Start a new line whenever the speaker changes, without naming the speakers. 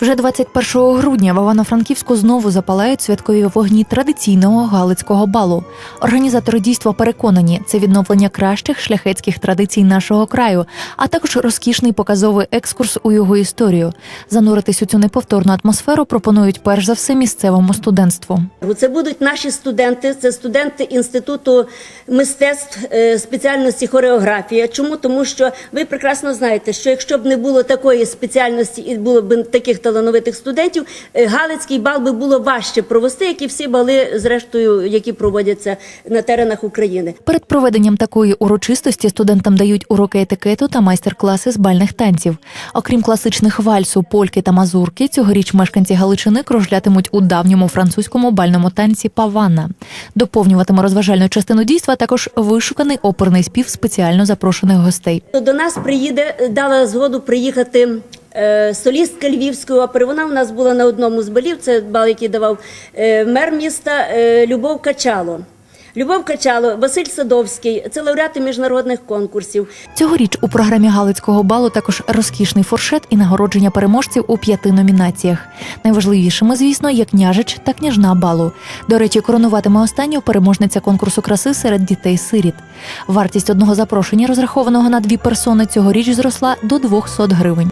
Вже 21 грудня в Івано-Франківську знову запалають святкові вогні традиційного галицького балу. Організатори дійства переконані, це відновлення кращих шляхетських традицій нашого краю, а також розкішний показовий екскурс у його історію. Зануритись у цю неповторну атмосферу пропонують перш за все місцевому студентству.
Це будуть наші студенти, це студенти інституту мистецтв е, спеціальності хореографія. Чому? Тому що ви прекрасно знаєте, що якщо б не було такої спеціальності і було б таких талановитих студентів, е, Галицький бал би було важче провести, як і всі бали, зрештою, які проводяться на теренах України.
Перед проведенням такої урочистості студентам дають уроки етикету та майстер-класи з бальних танців. Окрім класичних вальсу, польки та мазурки, цьогоріч мешканці Галичини кружлятимуть у давньому французькому бальному танці паванна. Доповнюватиме розважальну частину дійства також вишуканий оперний спів спеціально запрошених гостей.
До нас приїде, дала згоду приїхати е, солістка Львівської опери. Вона у нас була на одному з балів. Це бал, який давав е, мер міста е, Любов Качало. Любов Качало, Василь Садовський, це лауреати міжнародних конкурсів.
Цьогоріч у програмі Галицького балу також розкішний фуршет і нагородження переможців у п'яти номінаціях. Найважливішими, звісно, є княжич та княжна балу. До речі, коронуватиме останню переможниця конкурсу краси серед дітей-сиріт. Вартість одного запрошення, розрахованого на дві персони, цьогоріч зросла до 200 гривень.